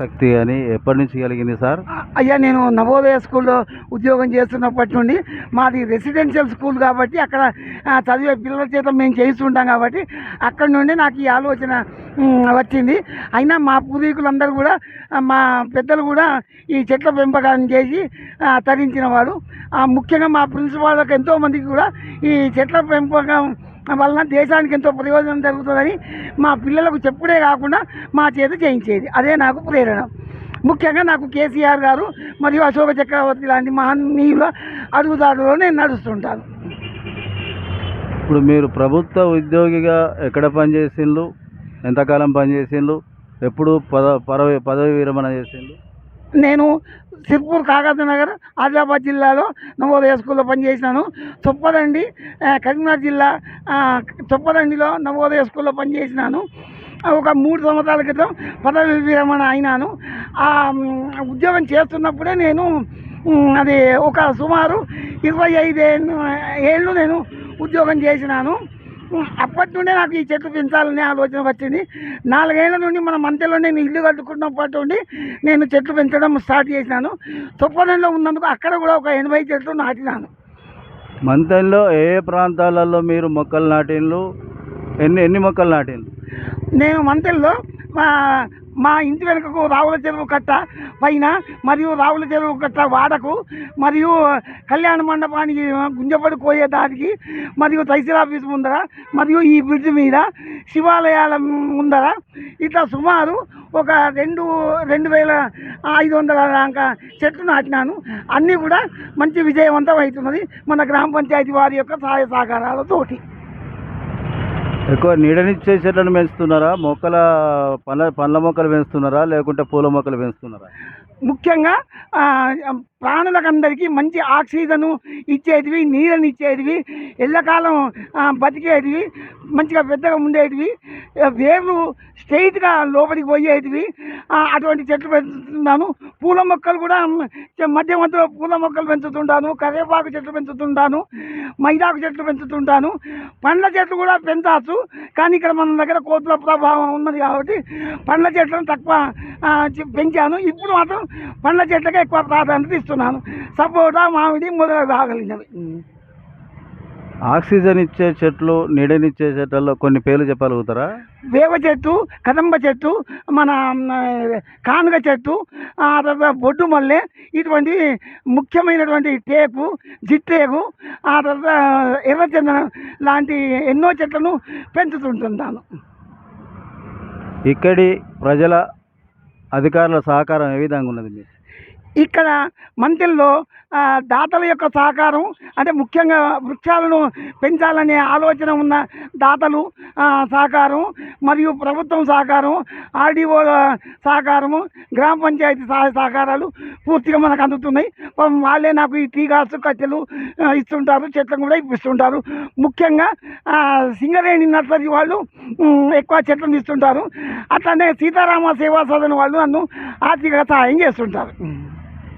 శక్తి అని ఎప్పటి నుంచి కలిగింది సార్? అయ్యా నేను నవోదయ స్కూల్లో ఉద్యోగం చేస్తున్నప్పటి నుండి మాది రెసిడెన్షియల్ స్కూల్ కాబట్టి అక్కడ చదివే పిల్లల చేత మేము చేయిస్తుంటాం కాబట్టి అక్కడ నుండి నాకు ఈ ఆలోచన వచ్చింది. అయినా మా పూర్వీకులందరూ కూడా మా పెద్దలు కూడా ఈ చెట్ల పెంపకం చేసి తరించిన వారు. ముఖ్యంగా మా ప్రిన్సిపాల్కి ఎంతోమందికి కూడా ఈ చెట్ల పెంపకం వలన దేశానికి ఎంతో ప్రయోజనం జరుగుతుందని మా పిల్లలకు చెప్పుడే కాకుండా మా చేత చేయించేది. అదే నాకు ప్రేరణ. ముఖ్యంగా నాకు కేసీఆర్ గారు మరియు అశోక చక్రవర్తి లాంటి మహనీయుల అడుగుదారులో నేను నడుస్తుంటాను. ఇప్పుడు మీరు ప్రభుత్వ ఉద్యోగిగా ఎక్కడ పనిచేసిండ్రు? ఎంతకాలం పనిచేసిండ్రు? ఎప్పుడు పద పదవి పదవి విరమణ చేసిండ్రు? నేను సిర్పూర్ కాగజ్ నగర్ ఆదిలాబాద్ జిల్లాలో నవోదయ స్కూల్లో పనిచేసినాను. చొప్పదండి కరీంనగర్ జిల్లా చొప్పదండిలో నవోదయ స్కూల్లో పనిచేసినాను. ఒక మూడు సంవత్సరాల క్రితం పదవి విరమణ అయినాను. ఆ ఉద్యోగం చేస్తున్నప్పుడే నేను అది ఒక సుమారు ఇరవై ఐదు ఏళ్ళు నేను ఉద్యోగం చేసినాను. అప్పటి నుండే నాకు ఈ చెట్లు పెంచాలనే ఆలోచన వచ్చింది. నాలుగేళ్ళ నుండి మన మంతెలో నేను ఇల్లు కట్టుకున్నప్పటి నుండి నేను చెట్లు పెంచడం స్టార్ట్ చేసినాను. చొప్పదంలో ఉన్నందుకు అక్కడ కూడా ఒక ఎనభై చెట్లు నాటినాను. మంతెన్లో ఏ ఏ ప్రాంతాలలో మీరు మొక్కలు నాటిండ్రు? ఎన్ని ఎన్ని మొక్కలు నాటిండ్రు? నేను మంతెల్లో మా మా ఇంటి వెనుకకు రావుల చెరువు కట్ట పైన మరియు రావుల చెరువు కట్ట వాడకు మరియు కళ్యాణ మండపానికి గుంజపడి పోయే దానికి మరియు తహసీల్ ఆఫీస్ ముందర మరియు ఈ బ్రిడ్జ్ మీద శివాలయాల ముందర ఇట్లా సుమారు ఒక రెండు రెండు వేల ఐదు వందల దాకా చెట్లు నాటినాను. అన్నీ కూడా మంచి విజయవంతం అవుతున్నది మన గ్రామ పంచాయతీ వారి యొక్క సహాయ సహకారాలతోటి ఎక్కువ నీడనిచ్చే చెట్లను పెంచుతున్నారా? మొక్కల పండ్ల పండ్ల మొక్కలు పెంచుతున్నారా? లేకుంటే పూల మొక్కలు పెంచుతున్నారా? ముఖ్యంగా ప్రాణులకందరికీ మంచి ఆక్సిజను ఇచ్చేటివి నీళ్ళని ఇచ్చేటివి ఎల్లకాలం బతికేటివి మంచిగా పెద్దగా ఉండేటివి వేర్లు స్ట్రైట్గా లోపలికి పోయేటివి. అటువంటి చెట్లు పెంచుతున్నాను. పూల మొక్కలు కూడా మధ్య మధ్యలో పూల మొక్కలు పెంచుతుంటాను. కరివేపాకు చెట్లు పెంచుతుంటాను. మైదాకు చెట్లు పెంచుతుంటాను. పండ్ల చెట్లు కూడా పెంచవచ్చు. కానీ ఇక్కడ మన దగ్గర కోతుల ప్రభావం ఉన్నది కాబట్టి పండ్ల చెట్లను తక్కువ పెంచాను. ఇప్పుడు మాత్రం పండ్ల చెట్లకే ఎక్కువ ప్రాధాన్యత ఇస్తున్నాను. సపోటా మామిడి మొదలగు రాగలిగినవి. ఆక్సిజన్ ఇచ్చే చెట్లు నీడనిచ్చే చెట్లలో కొన్ని పేర్లు చెప్పగలుగుతారా? వేప చెట్టు కదంబ చెట్టు మన కానుగ చెట్టు ఆ తర్వాత బొడ్డు మల్లె ఇటువంటి ముఖ్యమైనటువంటి టేకు జిట్టేకు ఆ తర్వాత ఎర్రచందనం లాంటి ఎన్నో చెట్లను పెంచుతుంటుంటాను ఇక్కడి ప్రజల అధికారుల సహకారం ఏ విధంగా ఉన్నది ఇక్కడ మంతిల్లో దాతల యొక్క సహకారం అంటే ముఖ్యంగా వృక్షాలను పెంచాలనే ఆలోచన ఉన్న దాతలు సహకారం మరియు ప్రభుత్వం సహకారం ఆర్డీఓ సహకారము గ్రామ పంచాయతీ సహాయ సహకారాలు పూర్తిగా మనకు అందుతున్నాయి. వాళ్ళే నాకు ఈ టీ కట్టెలు ఇస్తుంటారు చెట్లను కూడా ఇప్పిస్తుంటారు. ముఖ్యంగా సింగరేణి నర్సరీ వాళ్ళు ఎక్కువ చెట్లను ఇస్తుంటారు. అట్లనే సీతారామ సేవా సదన వాళ్ళు నన్ను ఆర్థిక సహాయం చేస్తుంటారు.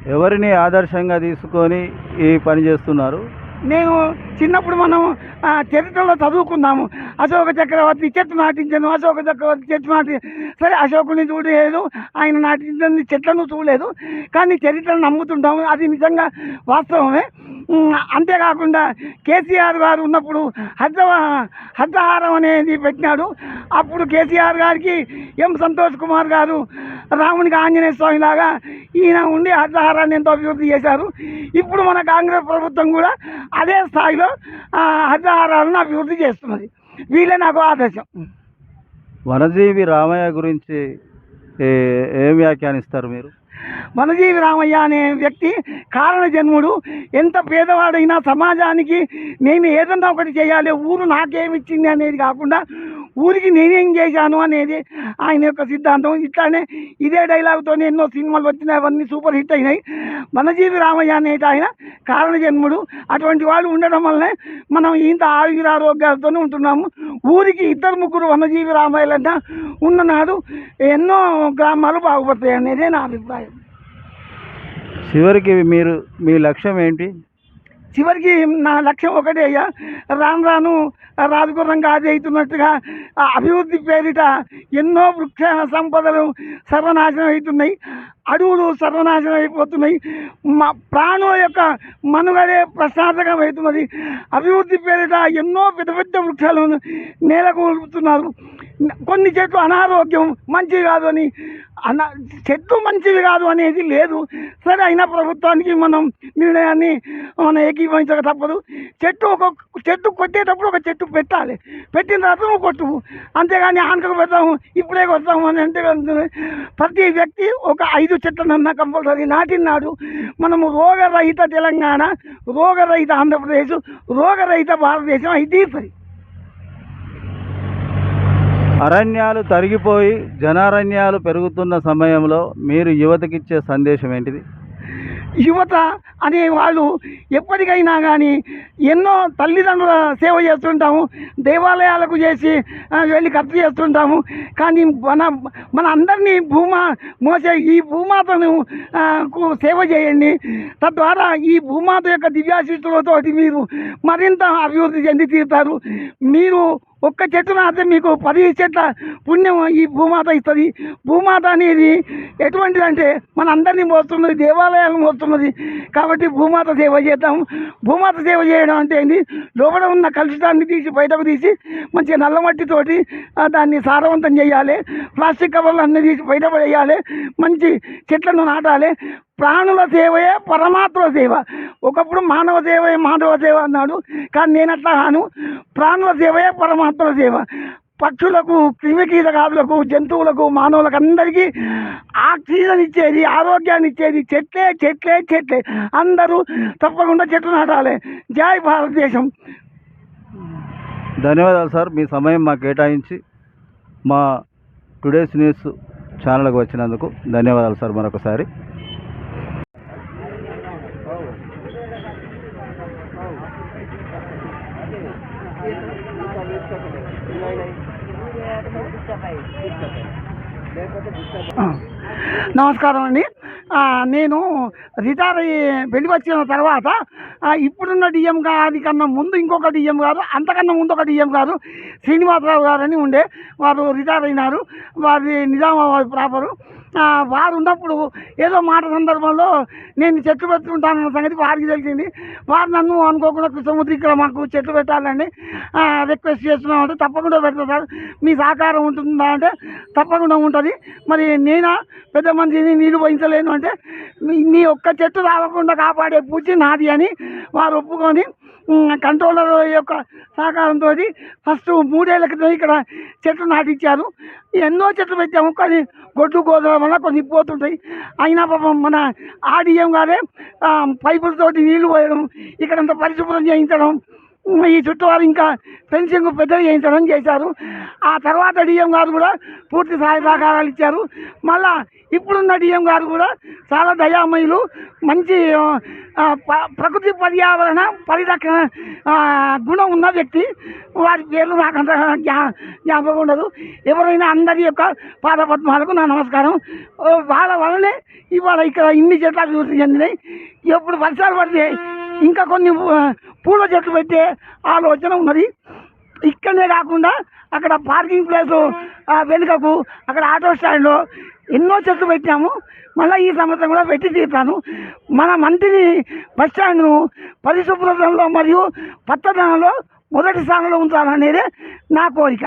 ఎవరిని ఆదర్శంగా తీసుకొని ఈ పని చేస్తున్నారు? నేను చిన్నప్పుడు మనం చరిత్రలో చదువుకున్నాము అశోక చక్రవర్తి చెట్టు నాటించను అశోక చక్రవర్తి చెట్టు నాటి సరే అశోకుని చూడలేదు ఆయన నాటించని చెట్లను చూడలేదు కానీ చరిత్రను నమ్ముతుంటాము అది నిజంగా వాస్తవమే. అంతేకాకుండా కేసీఆర్ గారు ఉన్నప్పుడు హద్ద హద్దహారం అనేది పెట్టినాడు. అప్పుడు కేసీఆర్ గారికి ఎం సంతోష్ కుమార్ గారు రామునికి ఆంజనేయ స్వామి లాగా ఈయన ఉండి హద్దహారాన్ని ఎంతో అభివృద్ధి చేశారు. ఇప్పుడు మన కాంగ్రెస్ ప్రభుత్వం కూడా అదే స్థాయిలో హరితహారాలను అభివృద్ధి చేస్తున్నది. వీళ్ళే నాకు ఆదర్శం వనజీవి రామయ్య గురించి ఏ- ఏం వ్యాఖ్యానిస్తారు మీరు? వనజీవి రామయ్య అనే వ్యక్తి కారణ జన్ముడు ఎంత పేదవాడైనా సమాజానికి నేను ఏదన్నా ఒకటి చేయాలి ఊరు నాకేమిచ్చింది అనేది కాకుండా ఊరికి నేనేం చేశాను అనేది ఆయన యొక్క సిద్ధాంతం. ఇట్లానే ఇదే డైలాగ్తో ఎన్నో సినిమాలు వచ్చినాయి అవన్నీ సూపర్ హిట్ అయినాయి. వనజీవి రామయ్య అనేది ఆయన కారణ జన్ముడు అటువంటి వాళ్ళు ఉండడం వల్లనే మనం ఇంత ఆయురారోగ్యాలతోనే ఉంటున్నాము. ఊరికి ఇద్దరు ముగ్గురు వనజీవి రామయ్యలంట ఉన్ననాడు ఎన్నో గ్రామాలు బాగుపడతాయి అనేది నా అభిప్రాయం. చివరికి మీరు మీ లక్ష్యం ఏంటి? చివరికి నా లక్ష్యం ఒకటే అయ్యా. రాను రాను రాజగుర్రంగా అది అవుతున్నట్టుగా అభివృద్ధి పేరిట ఎన్నో వృక్ష సంపదలు సర్వనాశనం అవుతున్నాయి. అడవులు సర్వనాశనం అయిపోతున్నాయి. మా ప్రాణుల యొక్క మనుగడే ప్రశాంతకం అవుతున్నది. అభివృద్ధి పేరిట ఎన్నో పెద్ద పెద్ద వృక్షాలను నేలకొల్పుతున్నారు. కొన్ని చెట్లు అనారోగ్యం మంచివి కాదు అని అన చెట్లు మంచివి కాదు అనేది లేదు. సరే అయినా ప్రభుత్వానికి మనం నిర్ణయాన్ని మనం ఏకీభవించక తప్పదు. చెట్టు ఒక చెట్టు కొట్టేటప్పుడు ఒక చెట్టు పెట్టాలి. పెట్టిన తర్వాత నువ్వు కొట్టు. అంతేగాని ఆనకకు పెడతాము ఇప్పుడే కొడతాము అని అంటే ప్రతి వ్యక్తి ఒక ఐదు చెట్లనన్నా కంపల్సరీ నాటినాడు మనము రోగరహిత తెలంగాణ రోగరహిత ఆంధ్రప్రదేశ్ రోగరహిత భారతదేశం అయితే సరి అరణ్యాలు తరిగిపోయి జనారణ్యాలు పెరుగుతున్న సమయంలో మీరు యువతకిచ్చే సందేశం ఏంటిది? యువత అనే వాళ్ళు ఎప్పటికైనా కానీ ఎన్నో తల్లిదండ్రుల సేవ చేస్తుంటాము దేవాలయాలకు చేసి వెళ్ళి ఖర్చు చేస్తుంటాము. కానీ మన మన అందరినీ భూమా మోసే ఈ భూమాతను కు సేవ చేయండి. తద్వారా ఈ భూమాత యొక్క దివ్యాశిష్టులతో మీరు మరింత అభివృద్ధి చెంది తీరుతారు. మీరు ఒక్క చెట్టు నాటితే మీకు పది చెట్ల పుణ్యం ఈ భూమాత ఇస్తుంది. భూమాత అనేది ఎటువంటిదంటే మన అందరినీ మోస్తున్నది దేవాలయాలను మోస్తున్నది. కాబట్టి భూమాత సేవ చేద్దాం. భూమాత సేవ చేయడం అంటే ఏంటి లోపల ఉన్న కలుషితాన్ని తీసి బయటకు తీసి మంచిగా నల్లమట్టితోటి దాన్ని సారవంతం చేయాలి. ప్లాస్టిక్ కవర్లు అన్నీ తీసి బయట పడేయాలి. మంచి చెట్లను నాటాలి. ప్రాణుల సేవయే పరమాత్మ సేవ. ఒకప్పుడు మానవ సేవయే మానవ సేవ అన్నాడు. కానీ నేను అట్లా కాను. ప్రాణుల సేవయే పరమాత్మ సేవ. పక్షులకు క్రిమికీటకాదులకు జంతువులకు మానవులకు అందరికీ ఆక్సిజన్ ఇచ్చేది ఆరోగ్యాన్ని ఇచ్చేది చెట్లే చెట్లే చెట్లే. అందరూ తప్పకుండా చెట్లు నాటాలి. జై భారతదేశం. ధన్యవాదాలు సార్. మీ సమయం మాకు కేటాయించి మా టుడేస్ న్యూస్ ఛానల్కి వచ్చినందుకు ధన్యవాదాలు సార్ మరొకసారి. নাই নাই কত నమస్కారం అండి నేను రిటైర్ అయ్యి వెళ్ళి వచ్చిన తర్వాత ఇప్పుడున్న డిఎం గారి కన్నా ముందు ఇంకొక డిఎం గారు అంతకన్నా ముందు ఒక డిఎం గారు శ్రీనివాసరావు గారని ఉండే వారు రిటైర్ అయినారు. వారి నిజామాబాద్ ప్రాపరు. వారు ఉన్నప్పుడు ఏదో మాట సందర్భంలో నేను చెట్లు పెట్టుకుంటానన్న సంగతి వారికి తెలిసింది. వారు నన్ను అనుకోకుండా కృష్ణమూర్తి ఇక్కడ మాకు చెట్లు పెట్టాలని రిక్వెస్ట్ చేస్తున్నామంటే తప్పకుండా పెడతారు సార్. మీ సహకారం ఉంటుందా అంటే తప్పకుండా ఉంటుంది. మరి నేనా పెద్ద మనిషిని నీళ్ళు పోయించలేను అంటే నీ ఒక్క చెట్టు రావకుండా కాపాడే పూచి నాది అని వారు ఒప్పుకొని కంట్రోలర్ యొక్క సహకారంతో ఫస్ట్ మూడేళ్ళ క్రితం ఇక్కడ చెట్లు నాటించారు ఎన్నో చెట్లు పెట్టాము కానీ గొడ్డు గోదల వల్ల కొన్ని పోతుంటాయి. అయినా పాపం మన ఆడిఎం గారే పైపులతోటి నీళ్ళు పోయడం ఇక్కడంతా పరిశుభ్రం చేయించడం ఈ చుట్టూ వారు ఇంకా ఫెన్సింగ్ పెద్దగా చేయించడం చేశారు. ఆ తర్వాత డిఎం గారు కూడా పూర్తి సహాయ సహకారాలు ఇచ్చారు. మళ్ళా ఇప్పుడున్న డిఎం గారు కూడా చాలా దయామయులు మంచి ప- ప్రకృతి పర్యావరణ పరిరక్షణ గుణం ఉన్న వ్యక్తి. వారి పేర్లు నాకు అంత జ్ఞా జ్ఞాపకం ఉండదు. ఎవరైనా అందరి యొక్క పాదపద్మాలకు నా నమస్కారం. వాళ్ళ వల్లనే ఇవాళ ఇక్కడ ఇన్ని చెట్లు అభివృద్ధి చెందినాయి. ఎప్పుడు వర్షాలు పడితే ఇంకా కొన్ని పూల చెట్లు పెట్టే ఆలోచన ఉన్నది. ఇక్కడనే కాకుండా అక్కడ పార్కింగ్ ప్లేసు వెనుకకు అక్కడ ఆటో స్టాండ్లో ఎన్నో చెట్లు పెట్టాము. మళ్ళీ ఈ సంవత్సరం కూడా పెట్టి తీరుతాను. మన మంత్రిని బస్ స్టాండ్ను పరిశుభ్రతలో మరియు పచ్చదనంలో మొదటి స్థానంలో ఉంచాలనేదే నా కోరిక.